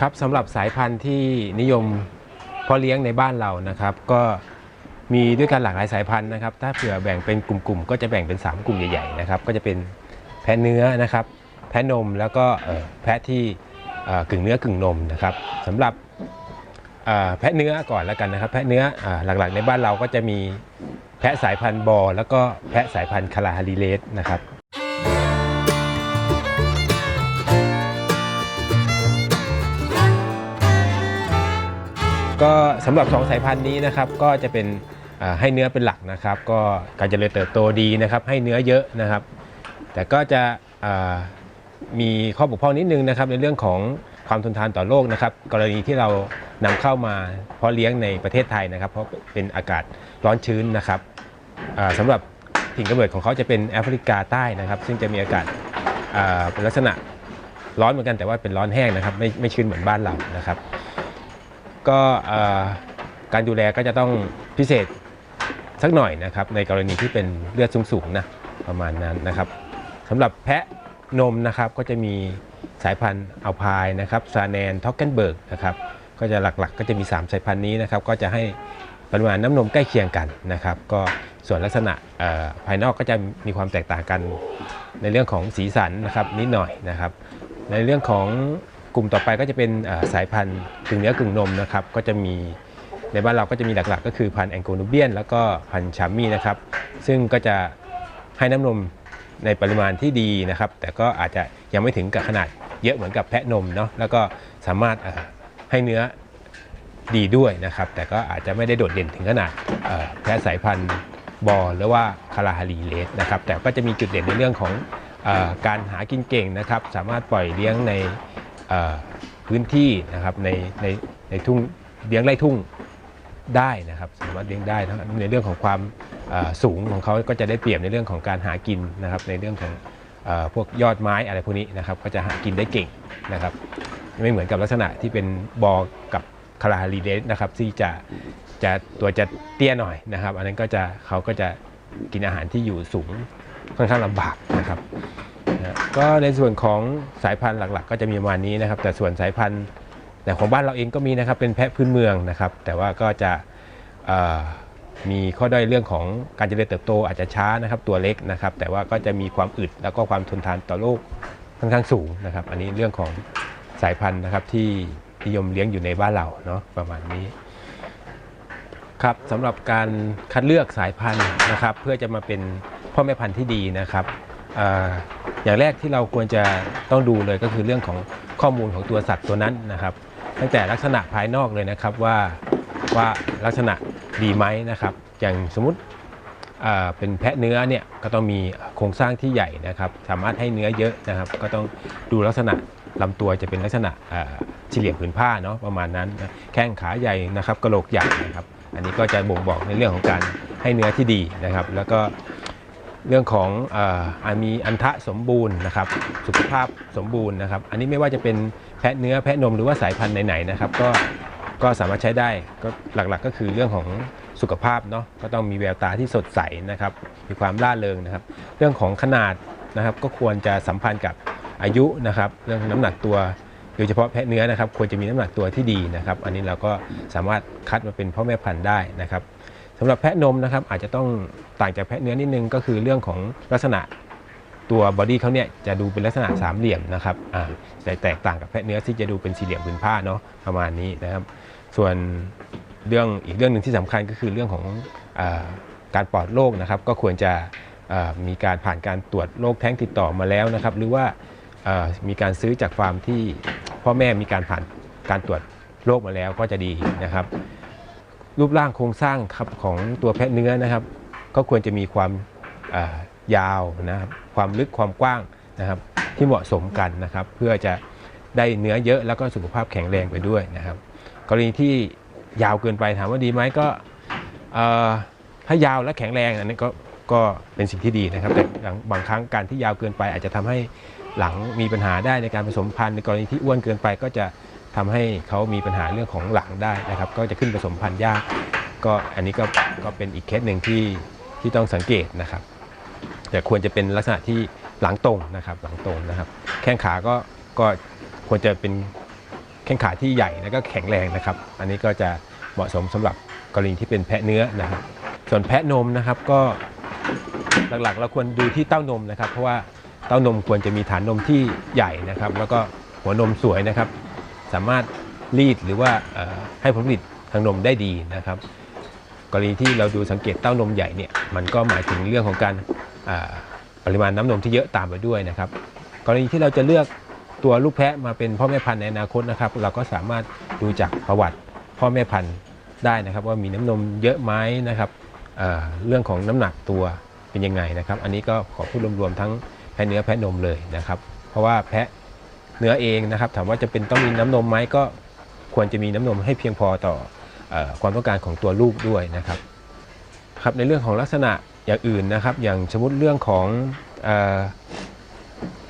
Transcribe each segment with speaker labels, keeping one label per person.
Speaker 1: ครับสำหรับสายพันธุ์ที่นิยมเพาะเลี้ยงในบ้านเรานะครับ ก็มีด้วยกันหลากหลายสายพันธุ์นะครับ ถ้าเผื่อแบ่งเป็นกลุ่มๆ ก็จะแบ่งเป็น 3 กลุ่มใหญ่ๆนะครับ ก็จะเป็นแพะเนื้อนะครับ แพะนมแล้วก็แพะที่เอ่อกึ่งเนื้อกึ่งนมนะครับสำหรับเอ่อแพะเนื้อก่อนแล้วกันนะครับ แพะเนื้ออหลักๆ ในบ้านเราก็จะมีแพะสายพันธุ์บอ แล้วก็แพะสายพันธุ์คาราฮาริเลสนะครับ ก็สำหรับสองสายพันธุ์นี้นะครับก็จะเป็นให้เนื้อเป็นหลักนะครับ ก็การเจริญเติบโตดีนะครับ ให้เนื้อเยอะนะครับ แต่ก็จะมีข้อบกพร่องนิดนึงนะครับ ในเรื่องของความทนทานต่อโรคนะครับ กรณีที่เรานำเข้ามาเพาะเลี้ยงในประเทศไทยนะครับ เพราะเป็นอากาศร้อนชื้นนะครับอ่าสำหรับถิ่นกำเนิดของเขาจะเป็นแอฟริกาใต้นะครับ ซึ่งจะมีอากาศเป็นลักษณะร้อนเหมือนกันแต่ว่าเป็นร้อนแห้งนะครับ ไม่ไม่ชื้นเหมือนบ้านเรานะครับ ก็การดูแลก็จะต้องพิเศษสักหน่อยนะครับ ในกรณีที่เป็นเลือดสูงๆนะประมาณนั้นนะครับสำหรับแพะนมนะครับก็จะมีสายพันธุ์อัลพายนะครับซาแนนท็อกเกนเบิร์กนะครับก็จะหลักๆ ก็จะมี 3 สายพันธุ์นี้นะครับก็จะให้ปริมาณน้ำนมใกล้เคียงกันนะครับ ก็ส่วนลักษณะภายนอกก็จะมีความแตกต่างกันในเรื่องของสีสันนะครับนิดหน่อยนะครับ ในเรื่องของ กลุ่มต่อไปก็จะเป็นสายพันธุ์กึ่งเนื้อกึ่งนมนะครับก็จะมีในบ้านเราก็จะมีหลักๆ ก็คือพันธุ์แองโกนูเบียน แล้วก็พันธุ์ชามี่นะครับ ซึ่งก็จะให้น้ำนมในปริมาณที่ดีนะครับ แต่ก็อาจจะยังไม่ถึงกับขนาดเยอะเหมือนกับแพะนมเนาะแล้วก็สามารถให้เนื้อดีด้วยนะครับ แต่ก็อาจจะไม่ได้โดดเด่นถึงขนาดแพะสายพันธุ์บอลหรือว่าคาราฮารีเลสนะครับแต่ก็จะมีจุดเด่นในเรื่องของอการหากินเก่งนะครับ สามารถปล่อยเลี้ยงใน พื้นที่นะครับในในในทุ่งเลี้ยงไร่ทุ่งได้นะครับ สามารถเลี้ยงได้ทั้งในเรื่องของความสูงของเขาก็จะได้เปรียบในเรื่องของการหากินนะครับ ในเรื่องของอพวกยอดไม้อะไรพวกนี้นะครับ ก็จะหากินได้เก่งนะครับ ไม่เหมือนกับลักษณะที่เป็นบอกับคาราฮารีเดสนะครับที่จะจะตัวจะเตี้ยหน่อยนะครับ อันนั้นก็จะเขาก็จะกินอาหารที่อยู่สูงค่อนข้างลำบากนะครับ นะก็ในส่วนของสายพันธุ์หลักๆ ก็จะมีประมาณนี้นะครับ แต่ส่วนสายพันธุ์แต่ของบ้านเราเองก็มีนะครับเป็นแพะพื้นเมืองนะครับ แต่ว่าก็จะมีข้อด้อยเรื่องของการเจริญเติบโตอาจจะช้านะครับตัวเล็กนะครับ แต่ว่าก็จะมีความอึดแล้วก็ความทนทานต่อโรคค่อนข้างสูงนะครับ อันนี้เรื่องของสายพันธุ์นะครับที่นิยมเลี้ยงอยู่ในบ้านเราเนาะประมาณนี้ครับสำหรับการคัดเลือกสายพันธุ์นะครับ เพื่อจะมาเป็นพ่อแม่พันธุ์ที่ดีนะครับ อย่างแรกที่เราควรจะต้องดูเลยก็คือเรื่องของข้อมูลของตัวสัตว์ตัวนั้นนะครับ ตั้งแต่ลักษณะภายนอกเลยนะครับว่าว่าลักษณะดีไหมนะครับ อย่างสมมติอ่าเป็นแพะเนื้อเนี่ยก็ต้องมีโครงสร้างที่ใหญ่นะครับ สามารถให้เนื้อเยอะนะครับ ก็ต้องดูลักษณะลำตัวจะเป็นลักษณะอ่าเหลี่ยผืนผ้าเนาะประมาณนั้นนะแข้งขาใหญ่นะครับกระโหลกใหญ่นะครับ อันนี้ก็จะบ่งบอกในเรื่องของการให้เนื้อที่ดีนะครับ แล้วก็ เรื่องของอามีอันทะสมบูรณ์นะครับ สุขภาพสมบูรณ์นะครับ อันนี้ไม่ว่าจะเป็นแพะเนื้อแพะนมหรือว่าสายพันธุ์ไหนๆนะครับ ก็ก็สามารถใช้ได้ก็หลักๆก็คือเรื่องของสุขภาพเนาะก็ต้องมีแววตาที่สดใสนะครับ มีความร่าเริงนะครับ เรื่องของขนาดนะครับ ก็ควรจะสัมพันธ์กับอายุนะครับ เรื่องน้ำหนักตัวโดยเฉพาะแพะเนื้อนะครับ ควรจะมีน้ำหนักตัวที่ดีนะครับ อันนี้เราก็สามารถคัดมาเป็นพ่อแม่พันธุ์ได้นะครับ สำหรับแพะนมนะครับอาจจะต้องต่างจากแพะเนื้อนิดนึงก็คือเรื่องของลักษณะตัวบอดี้เขาเนี่ยจะดูเป็นลักษณะสามเหลี่ยมนะครับแต่แตกต่างกับแพะเนื้อที่จะดูเป็นสี่เหลี่ยมผืนผ้าเนาะประมาณนี้นะครับ ส่วนเรื่องอีกเรื่องหนึ่งที่สำคัญก็คือเรื่องของอการปลอดโรคนะครับ ก็ควรจะมีการผ่านการตรวจโรคแท้งติดต่อมาแล้วนะครับ หรือว่ามีการซื้อจากฟาร์มที่พ่อแม่มีการผ่านการตรวจโรคมาแล้วก็จะดีนะครับ รูปร่างโครงสร้างครับของตัวแพะเนื้อนะครับ ก็ควรจะมีความยาวนะครับ ความลึกความกว้างนะครับ ที่เหมาะสมกันนะครับ เพื่อจะได้เนื้อเยอะแล้วก็สุขภาพแข็งแรงไปด้วยนะครับ กรณีที่ยาวเกินไปถามว่าดีไหมก็ถ้ายาวและแข็งแรงอันนี้ก็ก็เป็นสิ่งที่ดีนะครับแต่บางครั้งการที่ยาวเกินไป อาจจะทำให้หลังมีปัญหาได้ในการผสมพันธุ์ในกรณีที่อ้วนเกินไปก็จะ ทำให้เขามีปัญหาเรื่องของหลังได้นะครับ ก็จะขึ้นผสมพันธุ์ยาก ก็อันนี้ก็ก็เป็นอีกเคสหนึ่งที่ที่ต้องสังเกตนะครับ แต่ควรจะเป็นลักษณะที่หลังตรงนะครับหลังตรงนะครับ แข้งขาก็ก็ควรจะเป็นแข้งขาที่ใหญ่แล้วก็แข็งแรงนะครับ อันนี้ก็จะเหมาะสมสำหรับกรณีที่เป็นแพะเนื้อนะครับ ส่วนแพะนมนะครับก็หลักๆ เราควรดูที่เต้านมนะครับ เพราะว่าเต้านมควรจะมีฐานนมที่ใหญ่นะครับ แล้วก็หัวนมสวยนะครับ สามารถรีดหรือว่าให้ผลผลิตทางนมได้ดีนะครับ กรณีที่เราดูสังเกตเต้านมใหญ่เนี่ยมันก็หมายถึงเรื่องของการปริมาณน้ำนมที่เยอะตามไปด้วยนะครับ กรณีที่เราจะเลือกตัวลูกแพะมาเป็นพ่อแม่พันธุ์ในอนาคตนะครับ เราก็สามารถดูจากประวัติพ่อแม่พันธุ์ได้นะครับ ว่ามีน้ำนมเยอะไหมนะครับเเรื่องของน้ำหนักตัวเป็นยังไงนะครับ อันนี้ก็ขอพูดรวมๆทั้งแพะเนื้อแพะนมเลยนะครับ เพราะว่าแพะ เนื้อเองนะครับ ถามว่าจะเป็นต้องมีน้ำนมไหมก็ควรจะมีน้ำนมให้เพียงพอต่ออความต้องการของตัวลูกด้วยนะครับครับในเรื่องของลักษณะอย่างอื่นนะครับ อย่างสมมติเรื่องของเอ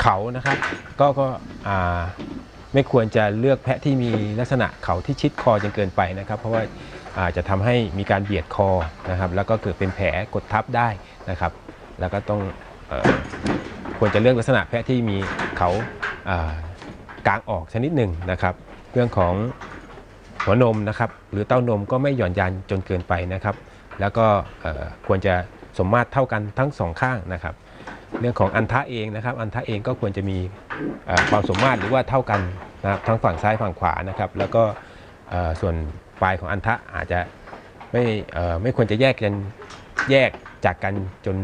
Speaker 1: เขานะครับ ก็ก็ไม่ควรจะเลือกแพะที่มีลักษณะเขาที่ชิดคอจนเกินไปนะครับ เพราะว่าอาจจะทำให้มีการเบียดคอนะครับ แล้วก็เกิดเป็นแผลกดทับได้นะครับ แล้วก็ต้องอควรจะเลือกลักษณะแพะที่มีเขา กลางออกชนิดหนึ่งนะครับ เรื่องของหัวนมนะครับหรือเต้านมก็ไม่หย่อนยานจนเกินไปนะครับ แล้วก็ควรจะสมมาตรเท่ากันทั้งสองข้างนะครับ เรื่องของอันทะเองนะครับ อันทะเองก็ควรจะมีความสมมาตรหรือว่าเท่ากันนะครับทั้งฝั่งซ้ายฝั่งขวานะครับ แล้วก็ส่วนปลายของอันทะอาจจะไม่ไม่ควรจะแยกกันแยกจากกันจน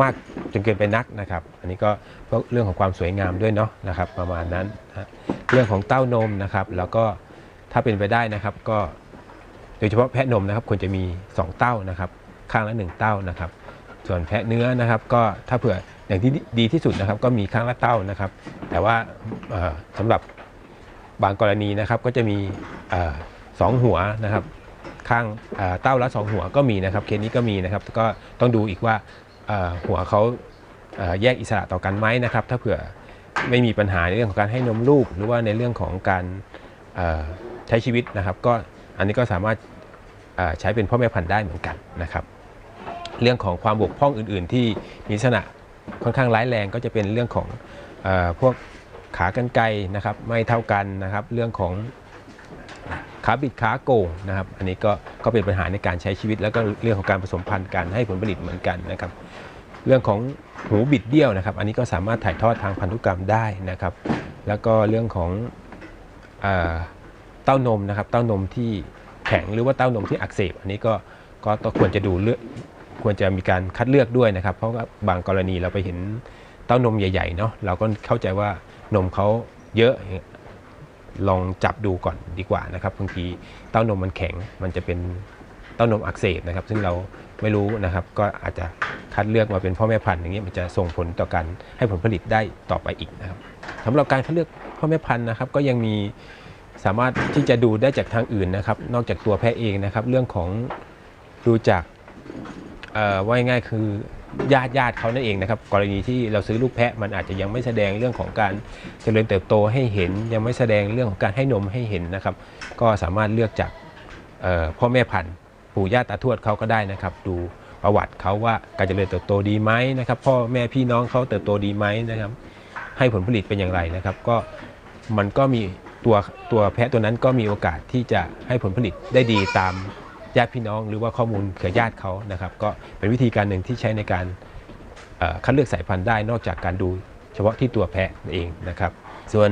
Speaker 1: มากจนเกินไปนักนะครับ อันนี้ก็เพราะเรื่องของความสวยงามด้วยเนาะนะครับ ประมาณนั้นนะเรื่องของเต้านมนะครับ แล้วก็ถ้าเป็นไปได้นะครับ ก็โดยเฉพาะแพะนมนะครับควรจะมี 2 เต้านะครับ ข้างละ 1 เต้านะครับ ส่วนแพะเนื้อนะครับ ก็ถ้าเผื่ออย่างที่ดีที่สุดนะครับ ก็มีข้างละเต้านะครับ แต่ว่าเอ่อสำหรับบางกรณีนะครับก็จะมีอสองหัวนะครับข้างเต้าละสองหัวก็มีนะครับเคสนี้ก็มีนะครับ ก็ต้องดูอีกว่า หัวเขาแยกอิสระต่อกันไหมนะครับ ถ้าเผื่อไม่มีปัญหาในเรื่องของการให้นมลูก หรือว่าในเรื่องของการใช้ชีวิตนะครับ ก็อันนี้ก็สามารถใช้เป็นพ่อแม่พันธุ์ได้เหมือนกันนะครับ เรื่องของความบกพร่องอื่น ๆ ที่มีลักษณะค่อนข้างร้ายแรงก็จะเป็นเรื่องของออพวกขากรรไกรนะครับ ไม่เท่ากันนะครับ เรื่องของขาบิดขาโก่งนะครับ อันนี้ก็ก็เป็นปัญหาในการใช้ชีวิต แล้วก็เรื่องของการผสมพันธุ์การให้ผลผลิตเหมือนกันนะครับ เรื่องของหูบิดเบี้ยวนะครับ อันนี้ก็สามารถถ่ายทอดทางพันธุกรรมได้นะครับ แล้วก็เรื่องของเอ่อเต้านมนะครับ เต้านมที่แข็งหรือว่าเต้านมที่อักเสบ อันนี้ก็ก็ต้องควรจะดูเลือกควรจะมีการคัดเลือกด้วยนะครับ เพราะว่าบางกรณีเราไปเห็นเต้านมใหญ่ๆเนาะเราก็เข้าใจว่านมเขาเยอะอย่างเงี้ยลองจับดูก่อนดีกว่านะครับบางทีเต้านมมันแข็งมันจะเป็น ต้านมอักเสบนะครับ ซึ่งเราไม่รู้นะครับ ก็อาจจะคัดเลือกมาเป็นพ่อแม่พันธุ์อย่างเงี้ยมันจะส่งผลต่อการให้ผลผลิตได้ต่อไปอีกนะครับสำหรับการคัดเลือกพ่อแม่พันธุ์นะครับ ก็ยังมีสามารถที่จะดูได้จากทางอื่นนะครับ นอกจากตัวแพะเองนะครับ เรื่องของดูจากว่าง่ายคือญาติญาติเขานั่นเองนะครับกรณีที่เราซื้อลูกแพะมันอาจจะยังไม่แสดงเรื่องของการเจริญเติบโตให้เห็น ยังไม่แสดงเรื่องของการให้นมให้เห็นนะครับ ก็สามารถเลือกจากพ่อแม่พันธุ์ ปู่ย่าตาทวดเขาก็ได้นะครับ ดูประวัติเขาว่าการเจริญเติบโตดีไหมนะครับ พ่อแม่พี่น้องเขาเติบโตดีไหมนะครับ ให้ผลผลิตเป็นอย่างไรนะครับ ก็มันก็มีตัวตัวแพะตัวนั้นก็มีโอกาสที่จะให้ผลผลิตได้ดีตามญาติพี่น้องหรือว่าข้อมูลเครือญาติเขานะครับ ก็เป็นวิธีการหนึ่งที่ใช้ในการคัดเลือกสายพันธุ์ได้นอกจากการดูเฉพาะที่ตัวแพะเองนะครับ ส่วน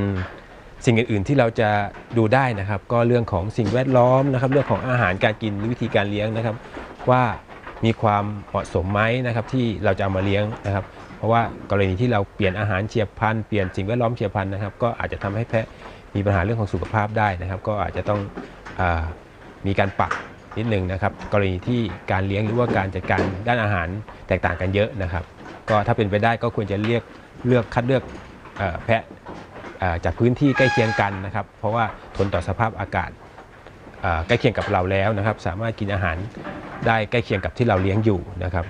Speaker 1: สิ่งอื่นๆที่เราจะดูได้นะครับ ก็เรื่องของสิ่งแวดล้อมนะครับ เรื่องของอาหารการกินหรือวิธีการเลี้ยงนะครับ ว่ามีความเหมาะสมไหมนะครับ ที่เราจะเอามาเลี้ยงนะครับ เพราะว่ากรณีที่เราเปลี่ยนอาหารเฉียบพลันเปลี่ยนสิ่งแวดล้อมเฉียบพลันนะครับ ก็อาจจะทำให้แพะมีปัญหาเรื่องของสุขภาพได้นะครับ ก็อาจจะต้องอมีการปรับนิดนึงนะครับ กรณีที่การเลี้ยงหรือว่าการจัดการด้านอาหารแตกต่างกันเยอะนะครับ ก็ถ้าเป็นไปได้ก็ควรจะเลือกเลือกคัดเลือกอแพะ จากพื้นที่ใกล้เคียงกันนะครับ เพราะว่าทนต่อสภาพอากาศใกล้เคียงกับเราแล้วนะครับ สามารถกินอาหารได้ใกล้เคียงกับที่เราเลี้ยงอยู่นะครับ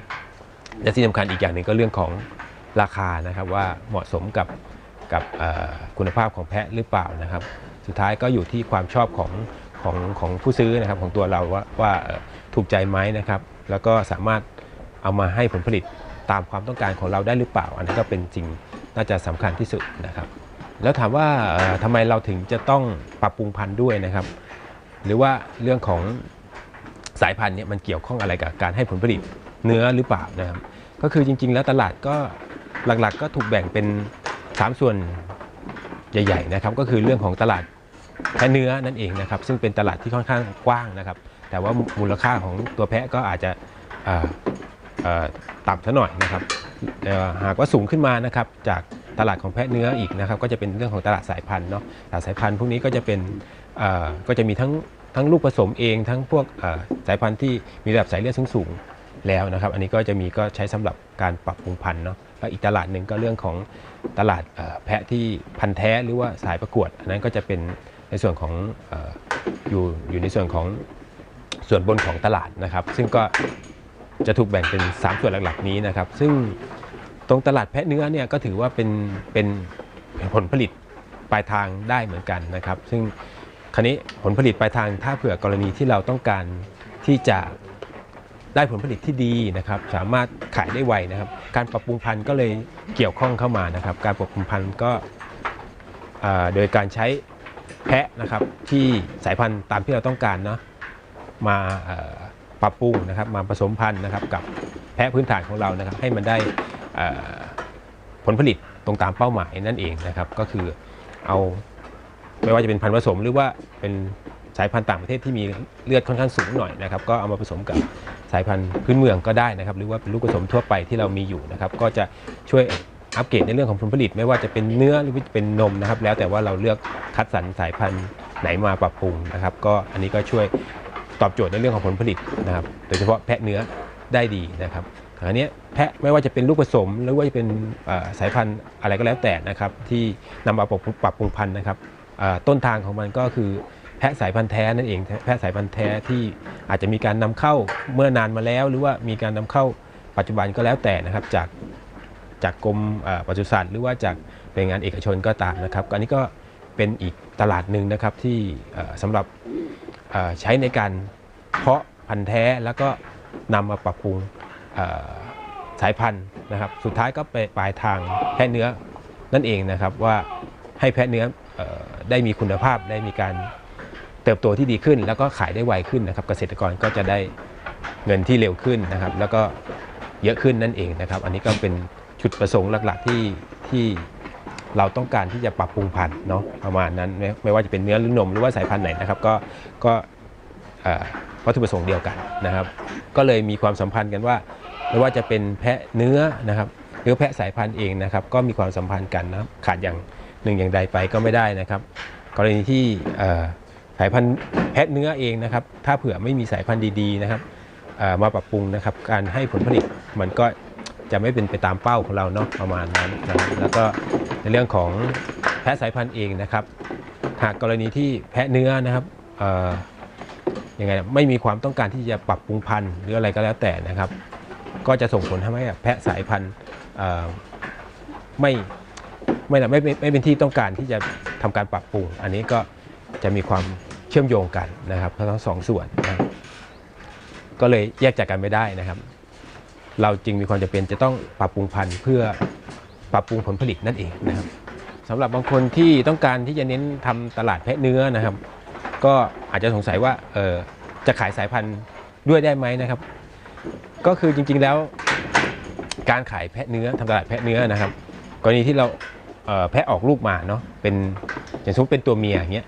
Speaker 1: และที่สำคัญอีกอย่างหนึ่งก็เรื่องของราคานะครับว่าเหมาะสมกับกับคุณภาพของแพะหรือเปล่านะครับ สุดท้ายก็อยู่ที่ความชอบของของของผู้ซื้อนะครับของตัวเราว่าว่าถูกใจไหมนะครับ แล้วก็สามารถเอามาให้ผลผลิตตามความต้องการของเราได้หรือเปล่า อันนี้ก็เป็นสิ่งน่าจะสำคัญที่สุดนะครับ แล้วถามว่าเอ่อทำไมเราถึงจะต้องปรับปรุงพันธุ์ด้วยนะครับ หรือว่าเรื่องของสายพันธุ์เนี่ยมันเกี่ยวข้องอะไรกับการให้ผลผลิตเนื้อหรือเปล่านะครับก็คือจริง ๆ แล้วตลาดก็หลักๆ ก็ถูกแบ่งเป็น 3 ส่วนใหญ่ๆนะครับก็คือเรื่องของตลาดแพะเนื้อนั่นเองนะครับ ซึ่งเป็นตลาดที่ค่อนข้างกว้างนะครับ แต่ว่ามูลค่าของตัวแพะก็อาจจะเอ่อเอ่อต่ำซะหน่อยนะครับหากว่าสูงขึ้นมานะครับจาก ตลาดของแพะเนื้ออีกนะครับ ก็จะเป็นเรื่องของตลาดสายพันธุ์เนาะตลาดสายพันธุ์พวกนี้ก็จะเป็นก็จะมีทั้งทั้งลูกผสมเองทั้งพวกสายพันธุ์ที่มีระดับสายเลือดสูงๆแล้วนะครับ อันนี้ก็จะมีก็ใช้สำหรับการปรับปรุงพันธุ์เนาะแล้วอีกตลาดหนึ่งก็เรื่องของตลาดแพะที่พันธุ์แท้หรือว่าสายประกวดอันนั้นก็จะเป็นในส่วนของเอ่ออยู่อยู่ในส่วนของส่วนบนของตลาดนะครับ ซึ่งก็จะถูกแบ่งเป็น 3 ส่วนหลักๆนี้นะครับ ซึ่ง ตรงตลาดแพะเนื้อเนี่ยก็ถือว่าเป็นเป็นผลผลิตปลายทางได้เหมือนกันนะครับ ซึ่งคราวนี้ผลผลิตปลายทางถ้าเผื่อกรณีที่เราต้องการที่จะได้ผลผลิตที่ดีนะครับ สามารถขายได้ไวนะครับ การปรับปรุงพันธุ์ก็เลยเกี่ยวข้องเข้ามานะครับ การปรับปรุงพันธุ์ก็โดยการใช้แพะนะครับที่สายพันธุ์ตามที่เราต้องการเนาะมาปรับปรุงนะครับมาผสมพันธุ์นะครับกับแพะพื้นฐานของเรานะครับให้มันได้ ผลผลิตตรงตามเป้าหมายนั่นเองนะครับ ก็คือเอาไม่ว่าจะเป็นพันธุ์ผสมหรือว่าเป็นสายพันธุ์ต่างประเทศที่มีเลือดค่อนข้างสูงหน่อยนะครับ ก็เอามาผสมกับสายพันธุ์พื้นเมืองก็ได้นะครับ หรือว่าเป็นลูกผสมทั่วไปที่เรามีอยู่นะครับ ก็จะช่วยอัปเกรดในเรื่องของผลผลิต ไม่ว่าจะเป็นเนื้อหรือว่าจะเป็นนมนะครับ แล้วแต่ว่าเราเลือกคัดสรรสายพันธุ์ไหนมาปรับปรุงนะครับ ก็อันนี้ก็ช่วยตอบโจทย์ในเรื่องของผลผลิตนะครับ โดยเฉพาะแพะเนื้อได้ดีนะครับ อันนี้แพะไม่ว่าจะเป็นลูกผสม หรือว่าจะเป็นสายพันธุ์อะไรก็แล้วแต่นะครับ ที่นำมาปรับปรุงปรับปรุงพันธุ์นะครับต้นทางของมันก็คือแพะสายพันธุ์แท้นั่นเอง แพะสายพันธุ์แท้ที่อาจจะมีการนำเข้าเมื่อนานมาแล้ว หรือว่ามีการนำเข้าปัจจุบันก็แล้วแต่นะครับ จากจากกรมปศุสัตว์หรือว่าจากหน่วยงานเอกชนก็ตามนะครับอันนี้ก็เป็นอีกตลาดหนึ่งนะครับที่เอ่อสำหรับใช้ในการเพาะพันธุ์แท้แล้วก็นำมาปรับปรุง สายพันธุ์นะครับ สุดท้ายก็ไปปลายทางแพะเนื้อนั่นเองนะครับว่าให้แพะเนื้ออได้มีคุณภาพได้มีการเติบโตที่ดีขึ้น แล้วก็ขายได้ไวขึ้นนะครับ เกษตรกรก็จะได้เงินที่เร็วขึ้นนะครับ แล้วก็เยอะขึ้นนั่นเองนะครับ อันนี้ก็เป็นจุดประสงค์หลักๆที่ที่เราต้องการที่จะปรับปรุงพันธุ์เนาะประมาณนั้นไม่ไม่ว่าจะเป็นเนื้อหรือนมหรือว่าสายพันธุ์ไหนนะครับก็ก็อ่อวัตถุประสงค์เดียวกันนะครับ ก็เลยมีความสัมพันธ์กันว่า ไม่ว่าจะเป็นแพะเนื้อนะครับหรือแพะสายพันธุ์เองนะครับก็มีความสัมพันธ์กันนะขาดอย่างหนึ่งอย่างใดไปก็ไม่ได้นะครับ กรณีที่สายพันธุ์แพะเนื้อเองนะครับ ถ้าเผื่อไม่มีสายพันธุ์ดีๆนะครับมาปรับปรุงนะครับ การให้ผลผลิตมันก็จะไม่เป็นไปตามเป้าของเราเนาะประมาณนั้นนะครับแล้วก็ในเรื่องของแพะสายพันธุ์เองนะครับ หากกรณีที่แพะเนื้อนะครับยังไงไม่มีความต้องการที่จะปรับปรุงพันธุ์หรืออะไรก็แล้วแต่นะครับ ก็จะส่งผลทำให้แพะสายพันธุ์ไม่ไม่ไม่ไม่ไม่เป็นที่ต้องการที่จะทำการปรับปรุง อันนี้ก็จะมีความเชื่อมโยงกันนะครับทั้งสองส่วนนะก็เลยแยกจากกันไม่ได้นะครับ เราจึงมีความจำเป็นจะต้องปรับปรุงพันธุ์เพื่อปรับปรุงผลผลิตนั่นเองนะครับสำหรับบางคนที่ต้องการที่จะเน้นทำตลาดแพะเนื้อนะครับ ก็อาจจะสงสัยว่าเออจะขายสายพันธุ์ด้วยได้ไหมนะครับ ก็คือจริงๆแล้ว การขายแพะเนื้อทำตลาดแพะเนื้อนะครับ กรณีที่เราเแพะออกลูกมาเนาะเป็นอย่างสมมติเป็นตัวเมียอย่างเงี้ย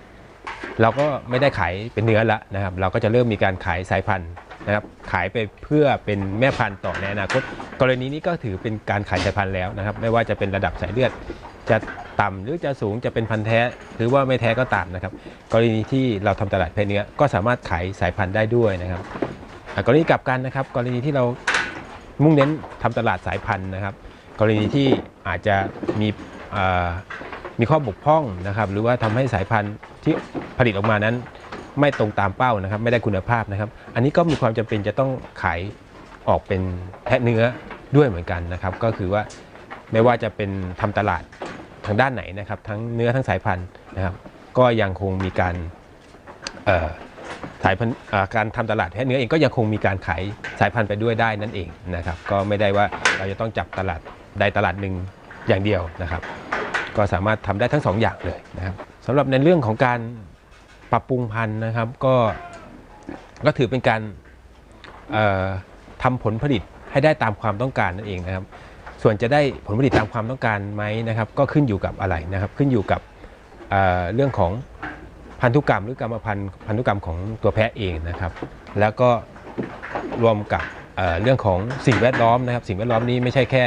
Speaker 1: เราก็ไม่ได้ขายเป็นเนื้อละนะครับ เราก็จะเริ่มมีการขายสายพันธุ์นะครับ ขายไปเพื่อเป็นแม่พันธุ์ต่อในอนาคต กรณีนี้ก็ถือเป็นการขายสายพันธุ์แล้วนะครับ ไม่ว่าจะเป็นระดับสายเลือด จะต่ำหรือจะสูงจะเป็นพันธุ์แท้ หรือว่าไม่แท้ก็ตามนะครับ กรณีที่เราทำตลาดแพะเนื้อก็สามารถขายสายพันธุ์ได้ด้วยนะครับ กรณีกลับกันนะครับ กรณีที่เรามุ่งเน้นทำตลาดสายพันธุ์นะครับ กรณีที่อาจจะมีมีข้อบกพร่องนะครับ หรือว่าทำให้สายพันธุ์ที่ผลิตออกมานั้น ไม่ตรงตามเป้านะครับ ไม่ได้คุณภาพนะครับ อันนี้ก็มีความจำเป็นจะต้องขายออกเป็นแพะเนื้อด้วยเหมือนกันนะครับ ก็คือว่าไม่ว่าจะเป็นทำตลาดทางด้านไหนนะครับ ทั้งเนื้อทั้งสายพันธุ์นะครับ ก็ยังคงมีการ สายพันธุ์การทำตลาดแพะเนื้อเองก็ยังคงมีการขายสายพันธุ์ไปด้วยได้นั่นเองนะครับ ก็ไม่ได้ว่าเราจะต้องจับตลาดใดตลาดหนึ่งอย่างเดียวนะครับ ก็สามารถทำได้ทั้งสองอย่างเลยนะครับสำหรับในเรื่องของการปรับปรุงพันธุ์นะครับ ก็ก็ถือเป็นการเอ่อทำผลผลิตให้ได้ตามความต้องการนั่นเองนะครับ ส่วนจะได้ผลผลิตตามความต้องการไหมนะครับ ก็ขึ้นอยู่กับอะไรนะครับ ขึ้นอยู่กับเเรื่องของ พันธุกรรมหรือกรรมพันธุ์พันธุกรรมของตัวแพะเองนะครับ แล้วก็รวมกับเเรื่องของสิ่งแวดล้อมนะครับ สิ่งแวดล้อมนี้ไม่ใช่แค่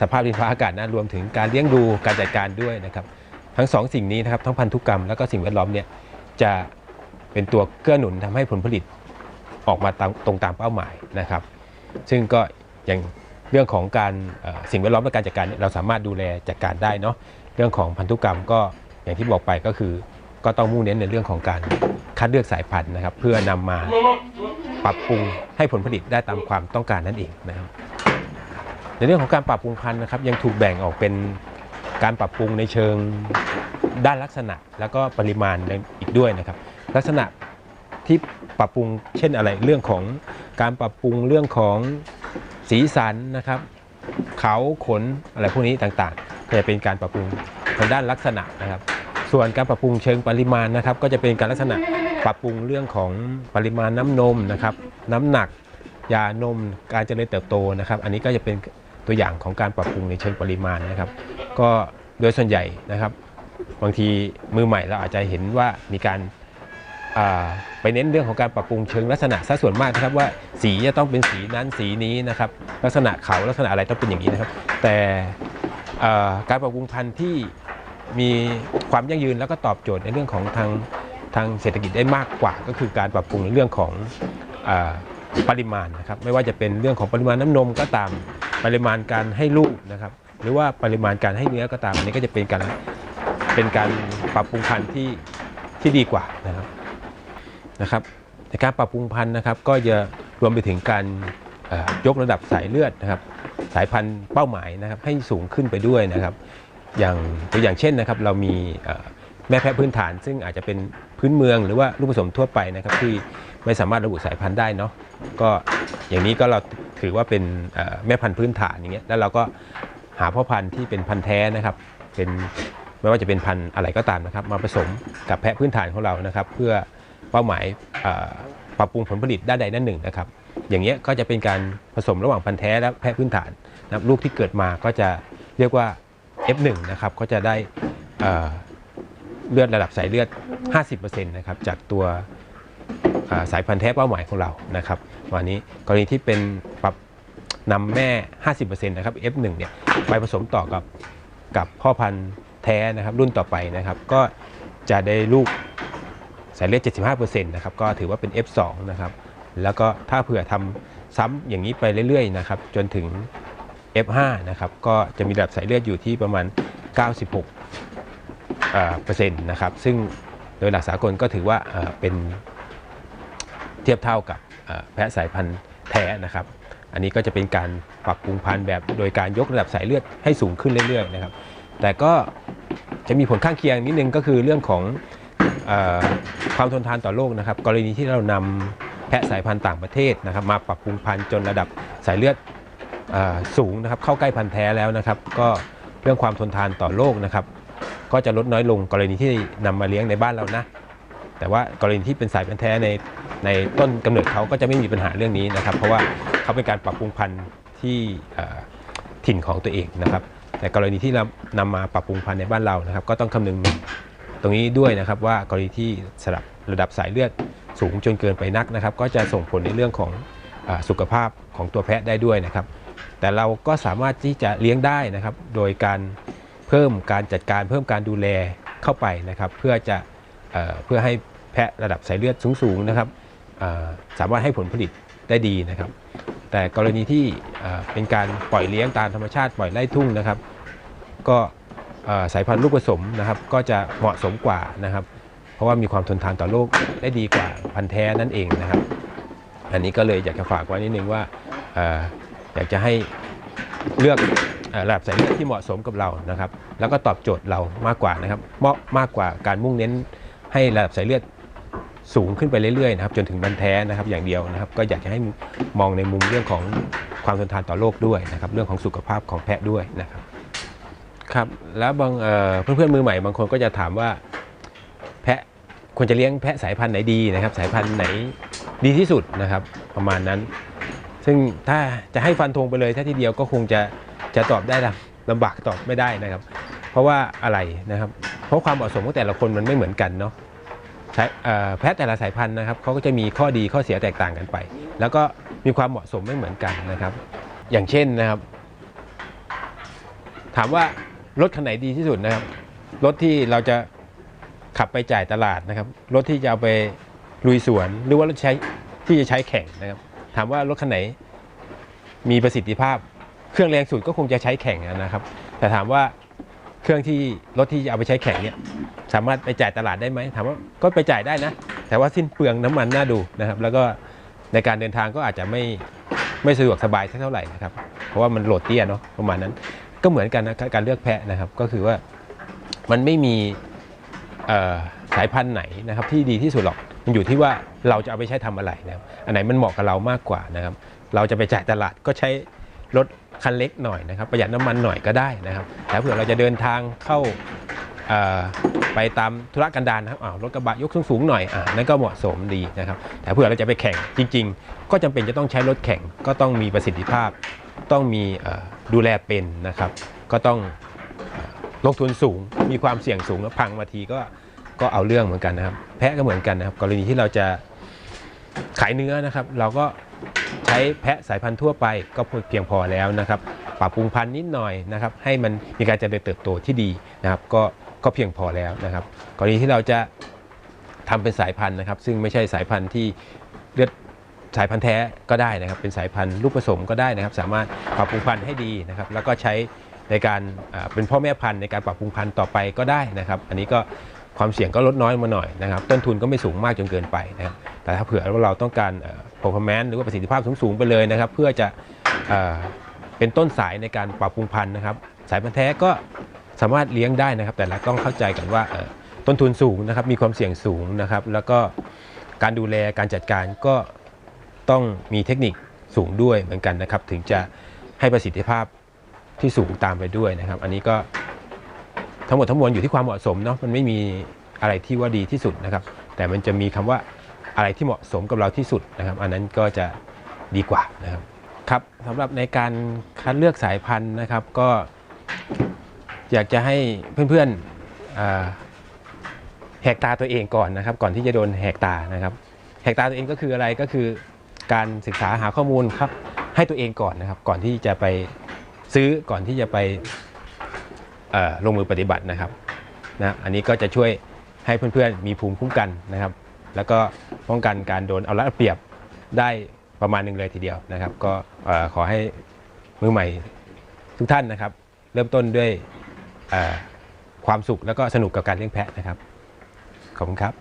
Speaker 1: สภาพดินฟ้าอากาศนะรวมถึงการเลี้ยงดูการจัดการด้วยนะครับ ทั้งสองสิ่งนี้นะครับทั้งพันธุกรรมแล้วก็สิ่งแวดล้อมเนี่ยจะเป็นตัวเกื้อหนุนทำให้ผลผลิตออกมาตามตรงตามเป้าหมายนะครับ ซึ่งก็อย่างเรื่องของการสิ่งแวดล้อมและการจัดการนี่ยเราสามารถดูแลจัดการได้เนาะเรื่องของพันธุกรรมก็อย่างที่บอกไปก็คือ ก็ต้องมุ่งเน้นในเรื่องของการคัดเลือกสายพันธุ์นะครับ เพื่อนำมาปรับปรุงให้ผลผลิตได้ตามความต้องการนั่นเองนะครับ ในเรื่องของการปรับปรุงพันธุ์นะครับ ยังถูกแบ่งออกเป็นการปรับปรุงในเชิงด้านลักษณะ แล้วก็ปริมาณอีกด้วยนะครับ ลักษณะที่ปรับปรุงเช่นอะไรเรื่องของการปรับปรุงเรื่องของสีสันนะครับเขาขนอะไรพวกนี้ต่างๆก็จะเป็นการปรับปรุงทางด้านลักษณะนะครับ ส่วนการปรับปรุงเชิงปริมาณนะครับ ก็จะเป็นการลักษณะปรับปรุงเรื่องของปริมาณน้ำนมนะครับน้ำหนักยานมการเจริญเติบโตนะครับ อันนี้ก็จะเป็นตัวอย่างของการปรับปรุงในเชิงปริมาณนะครับ ก็โดยส่วนใหญ่นะครับ บางทีมือใหม่เราอาจจะเห็นว่ามีการาไปเน้นเรื่องของการปรับปรุงเชิงลักษณะซะส่วนมากนะครับว่าสีจะต้องเป็นสีนั้นสีนี้นะครับ ลักษณะเขาลักษณะอะไรต้องเป็นอย่างนี้นะครับ แต่อ่าการปรับปรุงพันธุ์ที่ มีความยั่งยืนแล้วก็ตอบโจทย์ในเรื่องของทางทางเศรษฐกิจได้มากกว่า ก็คือการปรับปรุงในเรื่องของอปริมาณนะครับไม่ว่าจะเป็นเรื่องของปริมาณน้ำนมก็ตามปริมาณการให้ลูกนะครับหรือว่าปริมาณการให้เนื้อก็ตามอันนี้ก็จะเป็นการเป็นการปรับปรุงพันธุ์ที่ที่ดีกว่านะครับนะครับในการปรับปรุงพันธุ์นะครับ ก็จะรวมไปถึงการยกระดับสายเลือดนะครับสายพันธุ์เป้าหมายนะครับให้สูงขึ้นไปด้วยนะครับ อย่างตัวอย่างเช่นนะครับเรามีแม่แพะพื้นฐาน ซึ่งอาจจะเป็นพื้นเมืองหรือว่าลูกผสมทั่วไปนะครับที่ไม่สามารถระบุสายพันธุ์ได้เนาะก็อย่างนี้ก็เราถือว่าเป็นแม่พันธุ์พื้นฐานอย่างเงี้ยแล้วเราก็หาพ่อพันธุ์ที่เป็นพันธุ์แท้นะครับเป็นไม่ว่าจะเป็นพันธุ์อะไรก็ตามนะครับ มาผสมกับแพะพื้นฐานของเรานะครับ เพื่อเป้าหมายปรับปรุงผลผลิตด้านใดด้านหนึ่งนะครับ อย่างเงี้ยก็จะเป็นการผสมระหว่างพันธุ์แท้และแพะพื้นฐานนะลูกที่เกิดมาก็จะเรียกว่า F1 นะครับก็จะได้เลือดระดับสายเลือด 50%นะครับจากตัวาสายพันธุ์แท้เป้าหมายของเรานะครับวันนี้กรณีที่เป็นปรับนำแม่ 50%นะครับ F1 เนี่ยไปผสมต่อกับกับพ่อพันธุ์แท้นะครับรุ่นต่อไปนะครับ ก็จะได้ลูกสายเลือด 75%นะครับก็ถือว่าเป็น F2 นะครับแล้วก็ถ้าเผื่อทำซ้ำอย่างนี้ไปเรื่อยๆนะครับจนถึง F5 นะครับก็จะมีระดับสายเลือดอยู่ที่ประมาณ 96เปอร์เซ็นต์นะครับซึ่งโดยหลักสากลก็ถือว่าเป็นเทียบเท่ากับแพะสายพันธุ์แท้นะครับอันนี้ก็จะเป็นการปรับปรุงพันธุ์แบบโดยการยกระดับสายเลือดให้สูงขึ้นเรื่อยๆนะครับแต่ก็จะมีผลข้างเคียงนิดนึงก็คือเรื่องของอความทนทานต่อโรคนะครับ กรณีที่เรานำแพะสายพันธุ์ต่างประเทศนะครับ มาปรับปรุงพันธุ์จนระดับสายเลือด สูงนะครับเข้าใกล้พันธุ์แท้แล้วนะครับ ก็เรื่องความทนทานต่อโรคนะครับ ก็จะลดน้อยลงกรณีที่นำมาเลี้ยงในบ้านเรานะ แต่ว่ากรณีที่เป็นสายพันธุ์แท้ในในต้นกำเนิดเขาก็จะไม่มีปัญหาเรื่องนี้นะครับ เพราะว่าเขาเป็นการปรับปรุงพันธุ์ที่ถิ่นของตัวเองนะครับ แต่กรณีที่เรานำมาปรับปรุงพันธุ์ในบ้านเรานะครับ ก็ต้องคำนึงตรงนี้ด้วยนะครับว่ากรณีที่สลับระดับสายเลือดสูงจนเกินไปนักนะครับ ก็จะส่งผลในเรื่องของอสุขภาพของตัวแพะได้ด้วยนะครับ แต่เราก็สามารถที่จะเลี้ยงได้นะครับ โดยการเพิ่มการจัดการเพิ่มการดูแลเข้าไปนะครับ เพื่อจะเอเพื่อให้แพะระดับสายเลือดสูงๆนะครับสามารถให้ผลผลิตได้ดีนะครับ แต่กรณีที่เเป็นการปล่อยเลี้ยงตามธรรมชาติปล่อยไล่ทุ่งนะครับ ก็สายพันธุ์ลูกผสมนะครับ ก็จะเหมาะสมกว่านะครับ เพราะว่ามีความทนทานต่อโรคได้ดีกว่าพันธุ์แท้นั่นเองนะครับ อันนี้ก็เลยอยากจะฝากไว้นิดนึงว่า อยากจะให้เลือกอ่อระดับสายเลือดที่เหมาะสมกับเรานะครับ แล้วก็ตอบโจทย์เรามากกว่านะครับเหมาะมากกว่าการมุ่งเน้นให้ระดับสายเลือดสูงขึ้นไปเรื่อยๆนะครับจนถึงบันแท้นะครับอย่างเดียวนะครับ ก็อยากจะให้มองในมุมเรื่องของความทนทานต่อโรคด้วยนะครับ เรื่องของสุขภาพของแพะด้วยนะครับครับแล้วบางเอ่อเพื่อนๆมือใหม่บางคนก็จะถามว่าแพะควรจะเลี้ยงแพะสายพันธุ์ไหนดีนะครับ สายพันธุ์ไหนดีที่สุดนะครับ ประมาณนั้น ซึ่งถ้าจะให้ฟันธงไปเลยถ้าทีเดียวก็คงจะจะตอบได้ลำลำบากตอบไม่ได้นะครับ เพราะว่าอะไรนะครับ เพราะความเหมาะสมของแต่ละคนมันไม่เหมือนกันเนาะใช้เอ่อแพะแต่ละสายพันธุ์นะครับเขาก็จะมีข้อดีข้อเสียแตกต่างกันไป แล้วก็มีความเหมาะสมไม่เหมือนกันนะครับ อย่างเช่นนะครับ ถามว่ารถคันไหนดีที่สุดนะครับรถที่เราจะขับไปจ่ายตลาดนะครับรถที่จะเอาไปลุยสวน หรือว่ารถใช้ที่จะใช้แข่งนะครับ ถามว่ารถคันไหนมีประสิทธิภาพ เครื่องแรงสุดก็คงจะใช้แข่งนะครับ แต่ถามว่าเครื่องที่รถที่จะเอาไปใช้แข่งเนี่ยสามารถไปจ่ายตลาดได้ไหมถามว่าก็ไปจ่ายได้นะ แต่ว่าสิ้นเปลืองน้ำมันน่าดูนะครับ แล้วก็ในการเดินทางก็อาจจะไม่ไม่สะดวกสบายสักเท่าไหร่นะครับ เพราะว่ามันโหลดเตี้ยเนาะประมาณนั้น ก็เหมือนกันนะการเลือกแพะนะครับ ก็คือว่ามันไม่มีสายพันธุ์ไหนนะครับที่ดีที่สุดหรอก มันอยู่ที่ว่าเราจะเอาไปใช้ทำอะไรนะครับอันไหนมันเหมาะกับเรามากกว่านะครับ เราจะไปจ่ายตลาดก็ใช้รถคันเล็กหน่อยนะครับ ประหยัดน้ำมันหน่อยก็ได้นะครับแต่เผื่อเราจะเดินทางเข้าไปตามธุรกันดารนะครับอ้าวรถกระบะยกสูงๆหน่อยอ่านั่นก็เหมาะสมดีนะครับ แต่เผื่อเราจะไปแข่งจริง ๆ ก็จำเป็นจะต้องใช้รถแข่งก็ต้องมีประสิทธิภาพ ต้องมีดูแลเป็นนะครับ ก็ต้องลงทุนสูงมีความเสี่ยงสูงแล้วพังมาทีก็ ก็เอาเรื่องเหมือนกันนะครับ แพะก็เหมือนกันนะครับ กรณีที่เราจะขายเนื้อนะครับ เราก็ใช้แพะสายพันธุ์ทั่วไปก็เพียงพอแล้วนะครับ ปรับปรุงพันธุ์นิดหน่อยนะครับ ให้มันมีการเจริญเติบโตที่ดีนะครับ ก็ก็เพียงพอแล้วนะครับ กรณีที่เราจะทำเป็นสายพันธุ์นะครับ ซึ่งไม่ใช่สายพันธุ์ที่เลือดสายพันธุ์แท้ก็ได้นะครับ เป็นสายพันธุ์ลูกผสมก็ได้นะครับ สามารถปรับปรุงพันธุ์ให้ดีนะครับ แล้วก็ใช้ในการเป็นพ่อแม่พันธุ์ในการปรับปรุงพันธุ์ต่อไปก็ได้นะครับ อันนี้ก็ ความเสี่ยงก็ลดน้อยมาหน่อยนะครับ ต้นทุนก็ไม่สูงมากจนเกินไปนะครับแต่ถ้าเผื่อว่าเราต้องการเอ่อ performance หรือว่าประสิทธิภาพสูงๆไปเลยนะครับ เพื่อจะเอเป็นต้นสายในการปรับปรุงพันธุ์นะครับ สายพันธุ์แท้ก็สามารถเลี้ยงได้นะครับ แต่เราต้องเข้าใจกันว่าต้นทุนสูงนะครับ มีความเสี่ยงสูงนะครับ แล้วก็การดูแลการจัดการก็ต้องมีเทคนิคสูงด้วยเหมือนกันนะครับ ถึงจะให้ประสิทธิภาพที่สูงตามไปด้วยนะครับ อันนี้ก็ ทั้งหมดทั้งมวลอยู่ที่ความเหมาะสมเนาะมันไม่มีอะไรที่ว่าดีที่สุดนะครับ แต่มันจะมีคำว่าอะไรที่เหมาะสมกับเราที่สุดนะครับ อันนั้นก็จะดีกว่านะครับครับสำหรับในการคัดเลือกสายพันธุ์นะครับ ก็อยากจะให้เพื่อนๆแหกตาตัวเองก่อนนะครับ ก่อนที่จะโดนแหกตานะครับแหกตาตัวเองก็คืออะไรก็คือการศึกษาหาข้อมูลครับให้ตัวเองก่อนนะครับ ก่อนที่จะไปซื้อก่อนที่จะไป ลงมือปฏิบัตินะครับนะอันนี้ก็จะช่วยให้เพื่อนๆมีภูมิคุ้มกันนะครับ แล้วก็ป้องกันการโดนเอารัดเอาเปรียบได้ประมาณหนึ่งเลยทีเดียวนะครับ ก็ขอให้มือใหม่ทุกท่านนะครับ เริ่มต้นด้วยความสุขแล้วก็สนุกกับการเลี้ยงแพะนะครับขอบคุณครับ